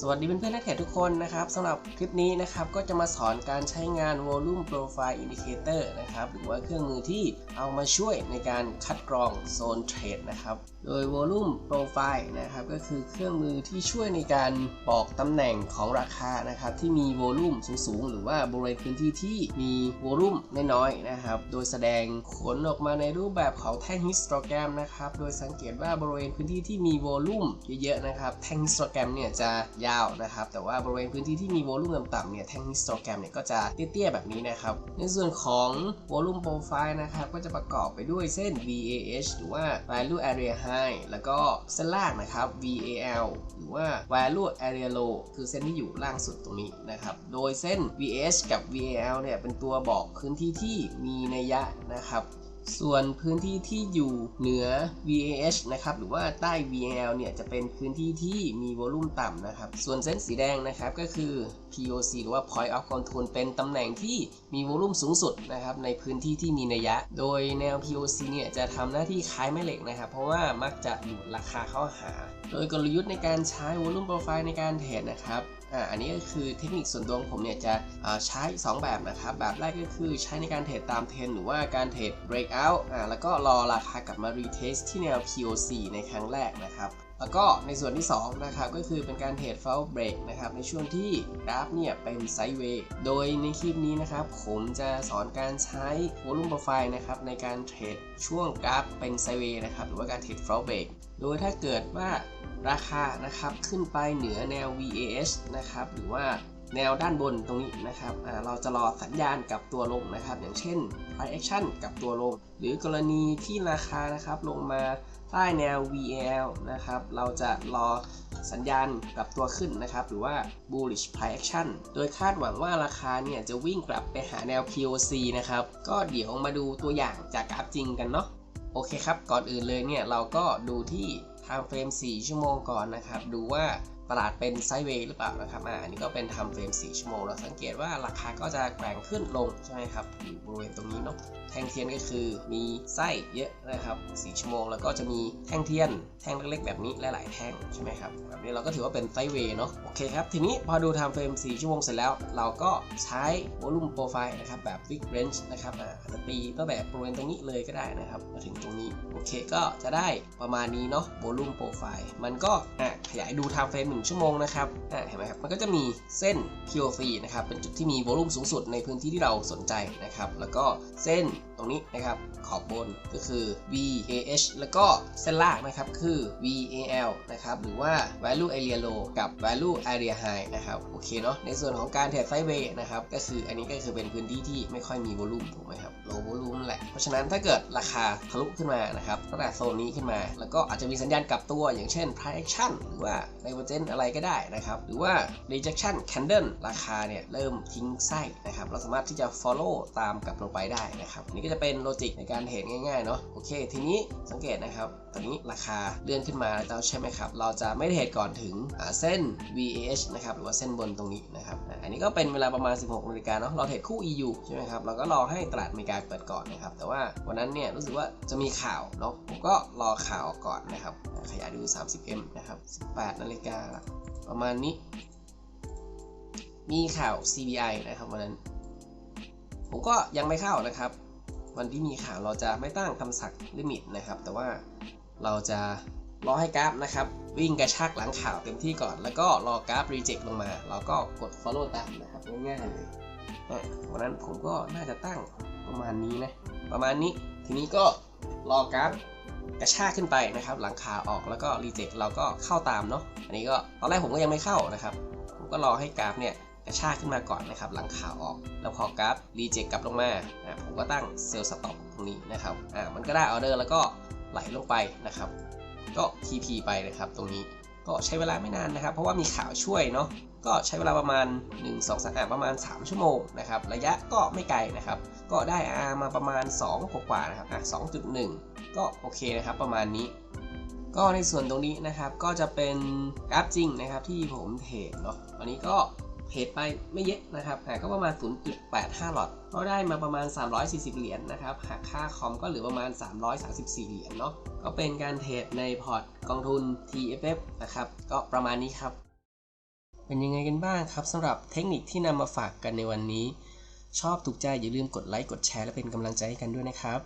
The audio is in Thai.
สวัสดีเพื่อนๆนักเทรดทุกคนนะครับสำหรับคลิปนี้นะครับก็จะมาสอนการใช้งาน Volume Profile Indicator นะครับหรือว่าเครื่องมือที่เอามาช่วยในการคัดกรองโซนเทรดนะครับโดย Volume Profile นะครับก็คือเครื่องมือที่ช่วยในการบอกตำแหน่งของราคานะครับที่มีโวลูมสูงๆ หรือว่าบริเวณพื้นที่ที่มีโวลูมน้อยๆนะครับโดยแสดงผลออกมาในรูปแบบของแท่งฮิสโตแกรมนะครับโดยสังเกตว่าบริเวณพื้นที่ที่มีโวลูมเยอะๆนะครับแท่งฮิสโตแกรมเนี่ยจะยาวนะครับ แต่ว่าบริเวณพื้นที่ที่มีโวลูมต่ำๆเนี่ยแท่งฮิสโตแกรมเนี่ยก็จะเตี้ยๆแบบนี้นะครับ ในส่วนของโวลูมโปรไฟล์นะครับก็จะประกอบไปด้วยเส้น VAH หรือว่า Value Area High แล้วก็เส้นล่างนะครับ VAL หรือว่า Value Area Low คือเส้นที่อยู่ล่างสุดตรงนี้นะครับ โดยเส้น VH กับ VAL เนี่ยเป็นตัวบอกพื้นที่ที่มีนัยยะนะครับ ส่วนพื้นที่ที่อยู่เหนือ VAH นะครับหรือว่าใต้ VAL เนี่ยจะเป็นพื้นที่ที่มีโวลูมต่ำนะครับ ส่วนเส้นสีแดงนะครับก็คือ POC หรือว่า Point of Control เป็นตำแหน่งที่มีโวลูมสูงสุดนะครับในพื้นที่ที่มีนัยยะ โดยแนว POC เนี่ยจะทำหน้าที่คล้ายแม่เหล็กนะครับ เพราะว่ามักจะดูดราคาเข้าหา โดยกลยุทธ์ในการใช้วอลุ่มโปรไฟล์ในการเทรดนะครับ อ่าอันนี้ก็คือเทคนิคส่วนตัวของผมเนี่ยจะใช้ 2 แบบนะครับ แบบแรกก็คือใช้ในการเทรดตามเทรนหรือว่าการเทรด breakout อ่าแล้วก็รอราคากลับมา retest ที่แนว POC ในครั้งแรกนะครับแล้วก็ในส่วนที่2นะครับก็คือเป็นการเทรด fall break นะครับในช่วงที่กราฟเนี่ยเป็นไซด์เวย์โดยในคลิปนี้นะครับผมจะสอนการใช้ volume profile นะครับในการเทรดช่วงกราฟเป็นไซด์เวย์นะครับหรือว่าการเทรด fall break โดยถ้าเกิดว่า ราคานะครับขึ้นไปเหนือแนว VAH นะครับหรือว่าแนวด้านบนตรงนี้นะครับเราจะรอสัญญาณกับตัวลงนะครับ อย่างเช่น price action กับตัวลง หรือกรณีที่ราคานะครับลงมาใต้แนว VAL นะครับ เราจะรอสัญญาณกลับตัวขึ้นนะครับ หรือว่า bullish price action โดยคาดหวังว่าราคาเนี่ยจะวิ่งกลับไปหาแนว POC นะครับ ก็เดี๋ยวมาดูตัวอย่างจากกราฟจริงกันเนาะ โอเคครับ ก่อนอื่นเลยเนี่ยเราก็ดูที่ ทางเฟรม 4 ชั่วโมงก่อนนะครับ ดูว่า ตลาดเป็นไซด์เวย์หรือเปล่านะครับอ่าอันนี้ก็เป็น time frame 4ชั่วโมง เราสังเกตว่าราคาก็จะแกว่งขึ้นลงใช่ไหมครับอยู่บริเวณตรงนี้เนาะแท่งเทียนก็คือมีไส้เยอะนะครับ 4 ชั่วโมง แล้วก็จะมีแท่งเทียน แท่งเล็กๆแบบนี้หลาย ๆ แท่งใช่ไหมครับแบบนี้เราก็ถือว่าเป็นไซด์เวย์เนาะโอเคครับทีนี้พอดู time frame 4ชั่วโมงเสร็จแล้ว เราก็ใช้ volume profile นะครับแบบ big range นะครับอ่าจะตีตั้งแต่บริเวณตรงนี้เลยก็ได้นะครับมาถึงตรงนี้โอเคก็จะได้ประมาณนี้เนาะ volume profile มันก็อะขยายดู time frame 1 ชั่วโมงนะครับอะเห็นไหมครับ มันก็จะมีเส้น POC นะครับ เป็นจุดที่มี volume สูงสุดในพื้นที่ที่เราสนใจนะครับ แล้วก็เส้นตรงนี้นะครับ ขอบบนก็คือ VAH แล้วก็เส้นล่างนะครับ คือ VAL นะครับ หรือว่า value area low กับ value area high นะครับ โอเคเนาะ ในส่วนของการเทรดไซด์เวย์นะครับ ก็คืออันนี้ก็คือเป็นพื้นที่ที่ไม่ค่อยมี volume ถูกไหมครับ low volume แหละ เพราะฉะนั้นถ้าเกิดราคาทะลุขึ้นมานะครับ ตั้งแต่โซนนี้ขึ้นมา แล้วก็อาจจะมีสัญญาณกลับตัว อย่างเช่น price action หรือว่า divergence อะไรก็ได้นะครับ หรือว่า rejection candle ราคาเนี่ยเริ่มทิ้งไส้นะครับ เราสามารถที่จะ follow ตามกลับลงไปได้นะครับอันนี้ก็จะเป็นโลจิกในการเทรดง่ายๆเนาะโอเค ทีนี้สังเกตนะครับ ตอนนี้ราคาเลื่อนขึ้นมาแล้วใช่ไหมครับ เราจะไม่เทรดก่อนถึงเส้น VAH นะครับหรือว่าเส้นบนตรงนี้นะครับอันนี้ก็เป็นเวลาประมาณ 16นาฬิกาเนาะเราเทรดคู่ EU ใช่ไหมครับเราก็รอให้ตลาดอเมริกาเปิดก่อนนะครับ แต่ว่าวันนั้นเนี่ยรู้สึกว่าจะมีข่าวเนาะผมก็รอข่าวก่อนนะครับขยายดู 30M นะครับ 18นาฬิกาประมาณนี้ มีข่าว CBI นะครับวันนั้น ผมก็ยังไม่เข้านะครับ วันที่มีข่าวเราจะไม่ตั้งคำสั่งลิมิตนะครับ แต่ว่าเราจะรอให้กราฟนะครับ วิ่งกระชากหลังข่าวเต็มที่ก่อน แล้วก็รอกราฟรีเจ็คลงมา เราก็กด follow ตามนะครับง่ายๆเลยวันนั้นผมก็น่าจะตั้งประมาณนี้นะ ประมาณนี้ทีนี้ก็ รอกราฟกระชากขึ้นไปนะครับ หลังข่าวออกแล้วก็รีเจ็คเราก็เข้าตามเนาะอันนี้ก็ตอนแรกผมก็ยังไม่เข้านะครับ ผมก็รอให้กราฟเนี่ยกระชากขึ้นมาก่อนนะครับ หลังข่าวออก แล้วพอกราฟรีเจ็คกลับลงมาอะผมก็ตั้งเซลล์สต็อปตรงนี้นะครับอ่ามันก็ได้ออเดอร์แล้วก็ไหลลงไปนะครับ ก็ TP ไปนะครับตรงนี้ก็ใช้เวลาไม่นานนะครับ เพราะว่ามีข่าวช่วยเนาะ ก็ใช้เวลาประมาณ 1 2 3อะประมาณ 3 ชั่วโมงนะครับ ระยะก็ไม่ไกลนะครับ ก็ได้ R มาประมาณ 2 กว่าๆนะครับอะ2.1 ก็โอเคนะครับประมาณนี้ ก็ในส่วนตรงนี้นะครับก็จะเป็นกราฟจริงนะครับที่ผมเทรดเนาะอันนี้ก็เทรดไปไม่เยอะนะครับหาก็ประมาณ 0.85 หลอด ก็ได้มาประมาณ 340 เหรียญนะครับ หากค่าคอมก็เหลือประมาณ 334 เหรียญเนาะ ก็เป็นการเทรดในพอร์ตกองทุน TFF นะครับ ก็ประมาณนี้ครับ เป็นยังไงกันบ้างครับสำหรับเทคนิคที่นำมาฝากกันในวันนี้ ชอบถูกใจอย่าลืมกดไลค์กดแชร์และเป็นกำลังใจให้กันด้วยนะครับ